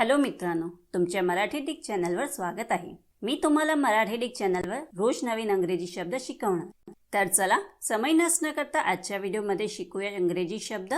Hello मित्रांनो तुमच्या Marathi Dick चॅनलवर स्वागत आहे. मी तुम्हाला मराठी डिक चॅनलवर रोज नवीन अंग्रेजी शब्द शिकवणार. तर चला समय नसणं करता आजच्या व्हिडिओमध्ये शिकूया इंग्रजी शब्द.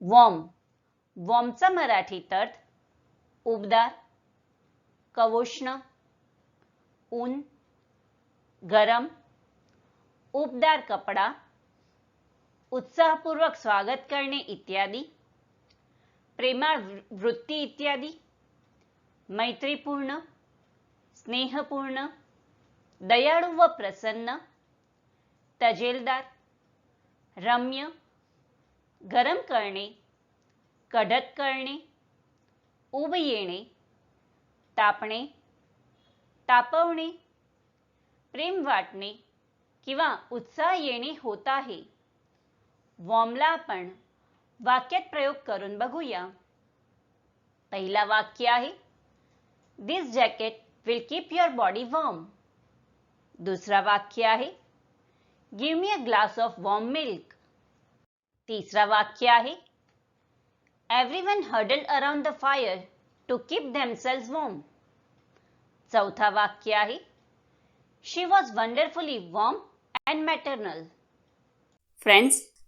वॉम. वॉमचा मराठी अर्थ उबदार कवोष्ण ऊन गरम उबदार कपडा उत्साहपूर्वक स्वागत करणे इत्यादी. प्रेमाळ वृ- वृत्ती इत्यादी मैत्रीपूर्ण स्नेहपूर्ण दयाळू व प्रसन्न तजेलदार रम्य गरम करणे कढत करणे उब येणे तापणे तापवणे प्रेम वाटणे किंवा उत्साह येणे होत आहे. वॉमला आपण वाक्यात प्रयोग करून बघूया. पहिला वाक्य आहे this jacket will keep your body warm दुसरा वाक्य आहे give me a glass of warm milk तिसरा वाक्य आहे everyone huddle around the fire to keep themselves warm चौथा वाक्य आहे she was wonderfully warm and maternal friends